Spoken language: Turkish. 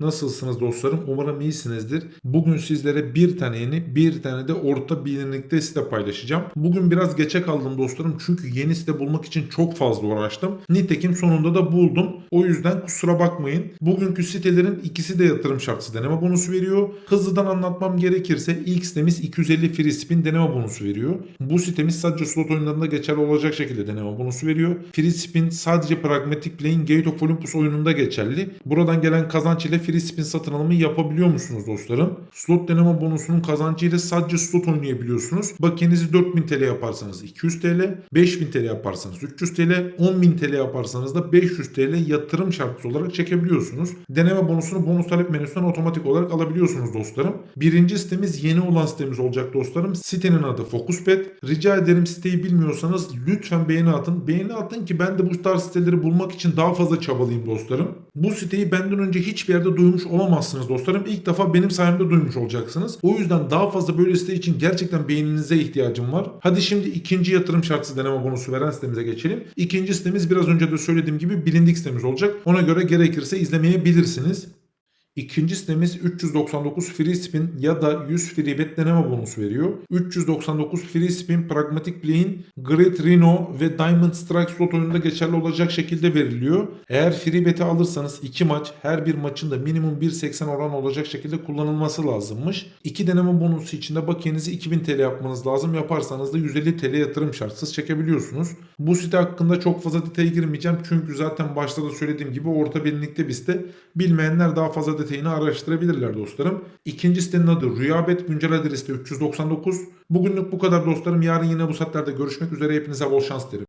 Nasılsınız dostlarım? Umarım iyisinizdir. Bugün sizlere bir tane yeni, bir tane de orta bilinlikte site paylaşacağım. Bugün biraz geçe kaldım dostlarım çünkü yeni site bulmak için çok fazla uğraştım. Nitekim sonunda da buldum. O yüzden kusura bakmayın. Bugünkü sitelerin ikisi de yatırım şartsız deneme bonusu veriyor. Hızlıdan anlatmam gerekirse ilk sitemiz 250 free spin deneme bonusu veriyor. Bu sitemiz sadece slot oyunlarında geçerli olacak şekilde deneme bonusu veriyor. Free spin sadece Pragmatic Play'in Gate of Olympus oyununda geçerli. Buradan gelen kazanç ile free spin satın alımı yapabiliyor musunuz dostlarım? Slot deneme bonusunun kazancı ile sadece slot oynayabiliyorsunuz. Bakiyenizi 4000 TL yaparsanız 200 TL, 5000 TL yaparsanız 300 TL, 10.000 TL yaparsanız da 500 TL yatırım şartısı olarak çekebiliyorsunuz. Deneme bonusunu bonus talep menüsünden otomatik olarak alabiliyorsunuz dostlarım. Birinci sitemiz yeni olan sitemiz olacak dostlarım. Sitenin adı Focuspet. Rica ederim siteyi bilmiyorsanız lütfen beğeni atın. Beğeni atın ki ben de bu tarz siteleri bulmak için daha fazla çabalayayım dostlarım. Bu siteyi benden önce hiçbir yerde duymuş olamazsınız dostlarım. İlk defa benim sayemde duymuş olacaksınız. O yüzden daha fazla böyle site için gerçekten beğeninize ihtiyacım var. Hadi şimdi ikinci yatırım şartsız deneme bonusu veren sitemize geçelim. İkinci sitemiz biraz önce de söylediğim gibi bilindik sitemiz olacak. Ona göre gerekirse izlemeyebilirsiniz. İkinci sitemiz 399 free spin ya da 100 free bet deneme bonusu veriyor. 399 free spin Pragmatic Play'in Great Rhino ve Diamond Strike slot oyununda geçerli olacak şekilde veriliyor. Eğer free bet'i alırsanız 2 maç her bir maçın da minimum 1.80 oran olacak şekilde kullanılması lazımmış. 2 deneme bonusu için de bakiyenizi 2000 TL yapmanız lazım. Yaparsanız da 150 TL yatırım şartsız çekebiliyorsunuz. Bu site hakkında çok fazla detaya girmeyeceğim. Çünkü zaten başta da söylediğim gibi orta bilinlikte bir site. Bilmeyenler daha fazla detayını araştırabilirler dostlarım. İkinci sitenin adı Rüyabet güncel adresi de 399. Bugünlük bu kadar dostlarım. Yarın yine bu saatlerde görüşmek üzere. Hepinize bol şans dilerim.